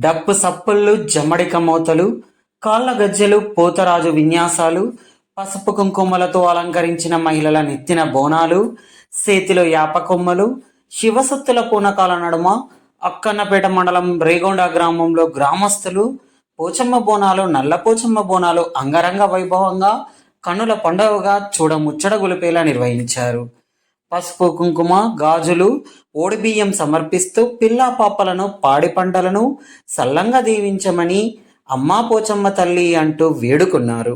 డప్పు సప్పళ్ళు జమ్మడిక మోతలు కాళ్ళ గజ్జెలు పోతరాజు విన్యాసాలు పసుపు కుంకుమలతో అలంకరించిన మహిళల నెత్తిన బోనాలు చేతిలో యాపకొమ్మలు శివసత్తుల పూనకాల నడుమ అక్కన్నపేట మండలం రేగొండ గ్రామంలో గ్రామస్తులు పోచమ్మ బోనాలు నల్ల పోచమ్మ బోనాలు అంగరంగ వైభవంగా కన్నుల పండగగా చూడముచ్చట గొలిపేలా నిర్వహించారు. పసుపు కుంకుమ గాజులు ఓడిబియ్యం సమర్పిస్తూ పిల్లా పాపలను పాడి పంటలను సల్లంగా దీవించమని అమ్మా పోచమ్మ తల్లి అంటూ వేడుకున్నారు.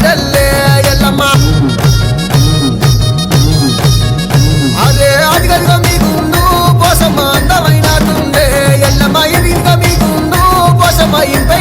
నీడల్లే ఎల్లమ్మ అరే అదిగదిగో మీకుండు పోసమ్మ అందమైన తుండే. ఎల్లమ్మ ఇదిగో మీకుండు పోసమ్మ ఇంపే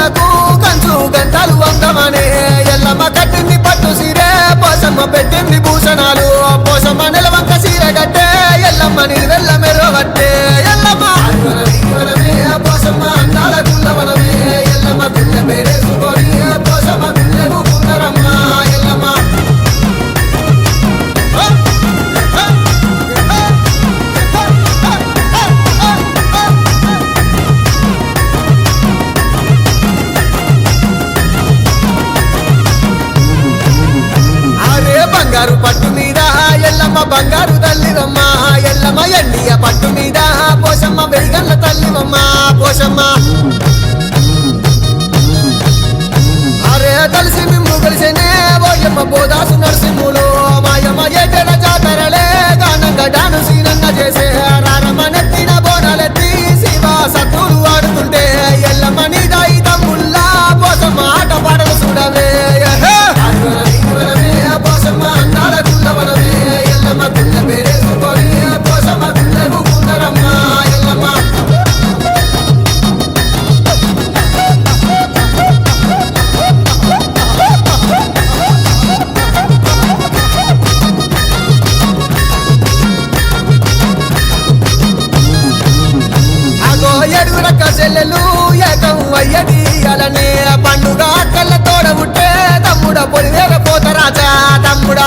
గోడలకు కంచు గంటలు వంగమనే ఎల్లమ్మ కట్టింది పట్టు సిరే పోసమ్మ పెట్టింది భూషణాలు. ಯಾರುದ సెల్లెలు ఏకం అయ్యది. అలనే పండుగ కళ్ళ తోడ ఉంటే తమ్ముడ పొలివేర పోతరాజా తమ్ముడా